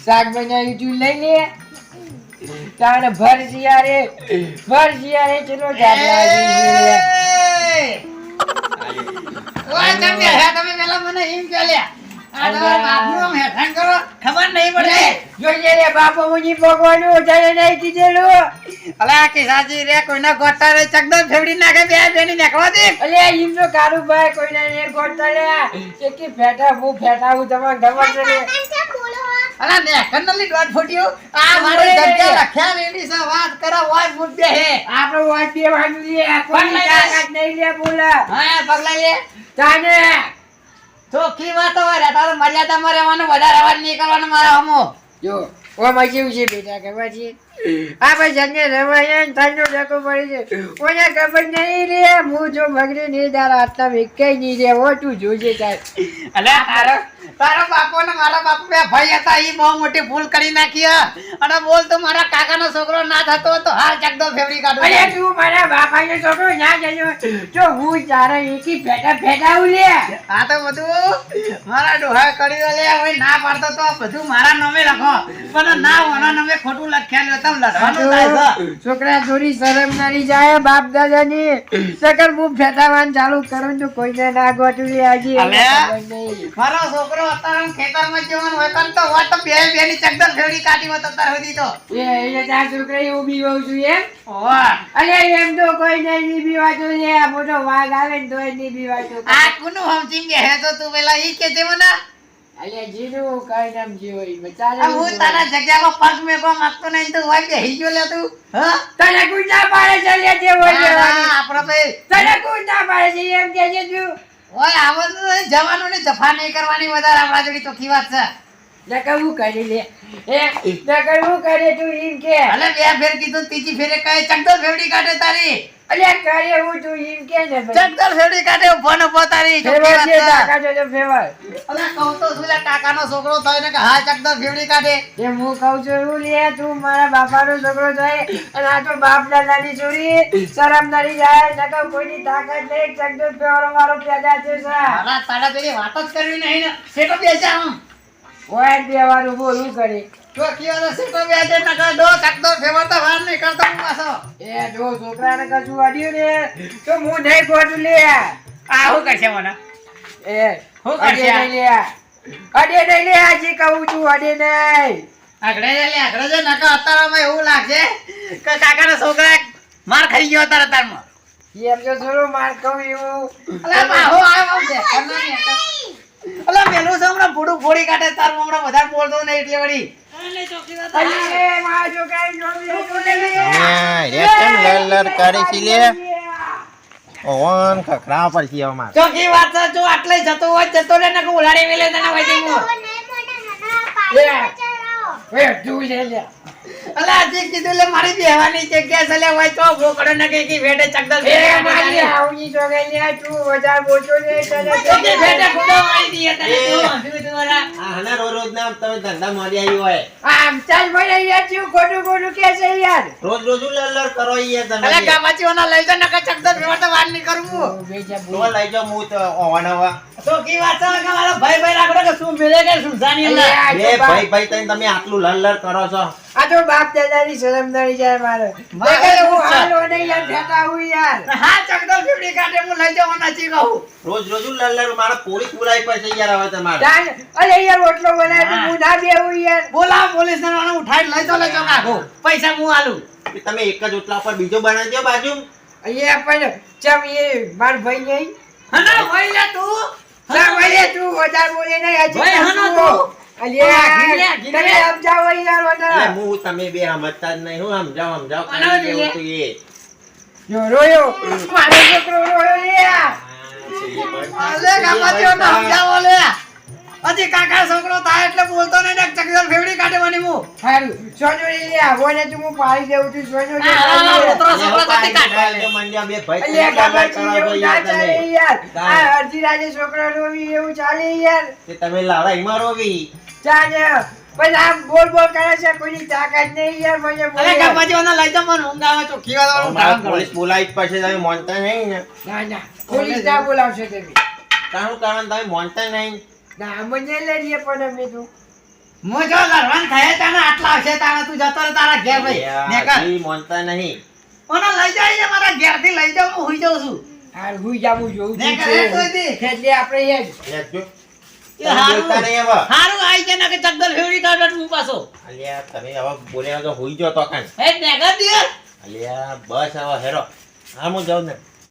શાક બનાવ્યું તું લઈ લે. તાણે ભર શિયારે ભર શિયારે ચલો ઓય તમે પેલા મને એમ કહો કરો. ખબર નહીં પડે. જોઈએ રે બાપો મુજી ભગવાનું જાણે નહીં કીધેલું. અલા કિસાજી રે કોઈના ગોટા રે ચકદમ ફેવડી નાખે બે બેની નાખવા દે. અલે એમ તો ભાઈ કોઈના ને ગોળતા લે એકી ફેટા હું ફેટા હું તમારે ખબર છે અલા ને કન્નલી દોઢ ફૂટ્યું આ મારે જગ્યા લખ્યા લેડી છે વાત કરો હોય મુદ્દે હે. આપણો વાત બે વાગી પણ લઈ નહીં લે બોલા. હા પગલા લે. તાને ચોખ્ખી વાતો હોય, તારે મર્યાદામાં રહેવાનું, વધારે અવાજ નહીં કરવાનો મારા હમો. જો, ઓમાં કેવું છે બેટા, ખબર છે? આ ભાઈ જન્મે રવાય ડકો પડી છે ઓને ખબર નહીં રે હું જો બગડી નહીં તારા હાથના વેકાઈ નહીં રે ઓ તું જોજે તાર. અલે? તારો તારો બાપો ને મારા બાપુ બે ભાઈ હતા ઈ બહુ મોટી ભૂલ કરી નાખી અને બોલ તો મારા કાકાનો છોકરો ના થતો તો હાલ ચકદો ફેવરી કાઢો. અરે તું મારા બાપાનો છોકરો ના જજો જો હું તારા એકી ફેટાવું લે. આ તો બધું. મારા ડોહા કરી લે હવે ના પાડતો તો બધું મારા નામે લખો પણ ના ઓના નામે ખોટું લખ્યા તમ લડવાનું થાય છે. છોકરા ચોરી શરમ નરી જાય બાપ દાદાની. સકર બૂમ ફેટાવાન ચાલુ કરું તો કોઈને ના ગોઠવી આજી અલે. મારો છોકરો અત્યારે ખેતરમાં જવાનું હોય પણ તો વાત તો બે બે ની ચકદલ ફેવડી કાઢી મત અત્યારે સુધી તો. એ એ તાર છોકરા એવું બીવાવું છું એમ. અરે એમ તો કોઈ નહીં બીવાતું લે આ મોટો વાઘ આવે ને તોય નહીં બીવાતું આ કુનું સમજી હે તો તું પેલા ઈ કે છે મને? અરે જીનું કઈ નામ જીવો બચારે હું તારા જગ્યામાં પગ મેકવા માંગતો નહીં તો હોય કે હઈ લે તું હા? તને કોઈ પાડે છે લે જે હોય તને કોઈ ના પાડે છે એમ કે છે તું ઓય આવવાનું જવાનું ને જફા નહીં કરવાની વધારે આપણા જોડી ચોખ્ખી વાત છે. હું કરી લે. એ નકર હું કરે તું એમ કે. અલે બે ફેર કીધું ત્રીજી ફેરે કહે ચકદલ ફેવડી કાઢે તારી. અલ્યા કરે હું તું એમ કે ને ચક્કર છોડી કાઢે ઊભો ને ઊભો તારી ચોખ્ખી ફેવર વાત કાકા જો ફેવર. અલે કહું તો સુલા કાકાનો છોકરો થાય ને કે હા ચક્કર ફેવડી કાઢે. એ હું કહું છું હું લે તું મારા બાપાનો છોકરો થાય અને આ તો બાપ દાદાની છોરી. શરમ નડી જાય નકર કોઈની તાકાત નહીં ચક્કર ફેવરો મારો પેદા છે છે. અલા તારા પેલી વાત જ કરવી નહીં ને. સેટો બેસા હું. ઓય દેવાનું બોલું કરે? છે, સેટો બેસે નકર દો ચકદલ ફેવર તો વાર નહીં કરતો હું પાછો. એ જો છોકરાને કશું વાડ્યું ને તો હું નહીં ખોટું લે. આ શું કરશે મને? એ હું કરશે? આ? નહીં લે. અડે નહીં લે કહું છું અડે નહીં. આગળ જા લે આગળ જા નકર અત્યારમાં એવું લાગશે કે કાકાના છોકરા માર ખાઈ ગયો અત્યારે તારમાં એમ તો થોડું માર કહું એવું. અલા બાહો આવ આવ દે કરના ને અલા મેલું છે હમણાં ભૂડું ફોડી કાઢે તાર હમણાં વધારે બોલતો નહીં એટલે વળી. જોઈ છે? ઓન ખખરા પડશે અમાર. ચોખ્ખી વાત છે જો આટલે જતો હોય જતો રે ને કે ઉલાડી વેલે તને હોય તે હું એ, લે લે. અલા આજે કીધું લે મારી બેહવાની જગ્યા છે લે હોય તો ભોકડો ને કે કી ભેટે ચકદલ એ, મારી આવની છોકરી લે, તું વધારે બોલતો નહીં, તને ચોખ્ખી ભેટે ખુદો મારી દીએ તને તું હંધું તું વરા. રોજ રોજ ના તમે ધંધા મારી આવી હોય. આમ ચાલ ભાઈ ખોટું ખોટું કે છે યાર. રોજ રોજ લર લર કરો યાર તમે અલા ગામાચીઓના લઈ જા નકર ચકદલ તો વાર નહીં કરું હું. તો લઈ જાઓ હું તો ઓવાન હવા ચોખ્ખી વાત છે? કે મારો ભાઈ ભાઈ રાખડો કે શું મિલે કે શું? જાની અંદર અલ્યા, આ બે તો ભાઈ ભાઈ તઈને તમે આટલું લર લર કરો છો. આ તો બાપ દાદાની શરમ નડી જાય મારે મારે હું હાલો નહીં યાર ફેંકા હું યાર. હા ચકદલ ફીવડી કાઢે હું લઈ જાઉં નથી કહું રોજ રોજ લર લર મારા પોલીસ બોલાવી પડશે યાર હવે તમારે. અરે યાર ઓટલો બનાવે હું. ના બેહું યાર. બોલા પોલીસ ને ઉઠાઈ લઈ જાઓ લઈ જાઓ કાકો પૈસા હું આલું. તમે એક જ ઓટલા પર બીજો બનાવી દો બાજુ. અહીંયા પણ ચમ એ માર ભાઈ નહીં. હના ભાઈ તું. વધારે બોલે નહીં હજી ભાઈ, હનો તો. સમજાવો જ લે. જો લે હજી કાકા છોકરો થાય એટલે બોલતો નહીં ને ચકદર ફેવડી કાઢવાની હું. હારું સોનોરી આવો ને તું હું પાડી દેવું છું હા, લ્યા. ઉતરો છોકરો બે થતી મંડ્યા, બે ભાઈ અલે કાકા એવું ના યાર ચાલે યાર. આ અરજી રાજે છોકરો રોવી એવું ચાલે યાર. તે તમે લડાઈમાં રોવી. ચાલે પણ આમ બોલ બોલ કરે છે કોઈની તાકાત નહીં યાર મને અરે બોલે. ઓના મને લઈ જાઓ મને ઊંઘ આવે તો ખીવા વાળું કામ કરો. પોલીસ બોલાઈ જ પછી તમે માનતા નહીં ને. ના ના. પોલીસ ના બોલાવશો તમે. તારું કારણ તમે મોનતા નહીં. ના મને લડીએ પણ અમે તો હું જો થાય તાને આટલા આવશે તાને તું જતો રહે તારા ઘેર ભાઈ નેકર. માનતા નહીં ઓને લઈ જાય છે મારા ઘેરથી લઈ જાવ હું હુઈ જાઉં છું હાલ હુઈ જાવું જોઉં ને છું. કરે તો દી. એટલે આપણે એ જ. લે જો. હારું. આઈ છે કે ચકદલ ફેવડી કાઢો હું પાછો અલ્યા તમે હવે બોલ્યા તો હુઈ જાઓ તો કાઈ એ નેગર દિયર અલ્યા બસ હવે હેરો હા હું જાઉં ને